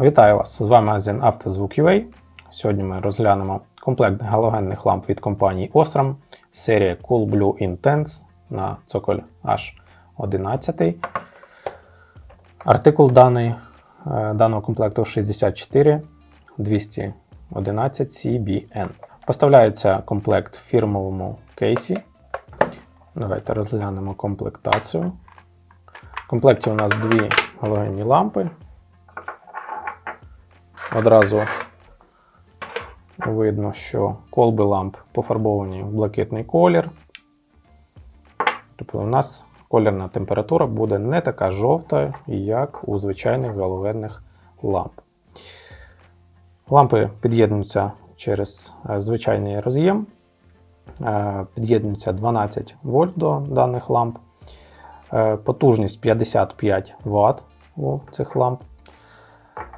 Вітаю вас! З вами магазин «Автозвук.UA». Сьогодні ми розглянемо комплект галогенних ламп від компанії Osram, серія Cool Blue Intense на цоколь H11. Артикул даний, е, даного комплекту 64 211 CBN. Поставляється комплект в фірмовому кейсі. Давайте розглянемо комплектацію. В комплекті у нас дві галогенні лампи. Одразу видно, що колби ламп пофарбовані в блакитний колір. Тобто у нас колірна температура буде не така жовта, як у звичайних галогенних ламп. Лампи під'єднуються через е, звичайний роз'єм. Е, Під'єднується 12 вольт до даних ламп. Е, Потужність 55 Вт у цих ламп.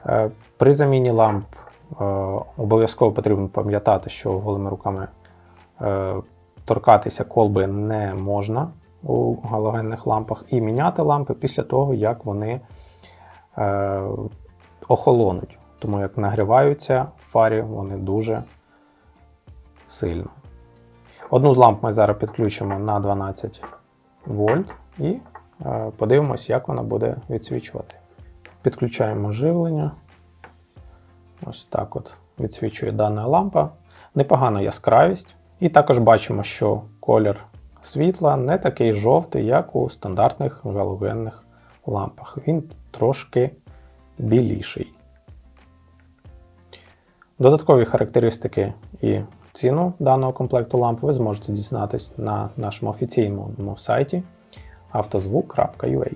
Е, При заміні ламп е, обов'язково потрібно пам'ятати, що голими руками е, торкатися колби не можна у галогенних лампах і міняти лампи після того, як вони охолонуть. Тому як нагріваються фарі вони дуже сильно. Одну з ламп ми зараз підключимо на 12 вольт і подивимось, як вона буде відсвічувати. Підключаємо живлення. Ось так от відсвічує дана лампа. Непогана яскравість. І також бачимо, що колір світла не такий жовтий, як у стандартних галогенних лампах. Він трошки біліший. Додаткові характеристики і ціну даного комплекту ламп ви зможете дізнатись на нашому офіційному сайті автозвук.ua.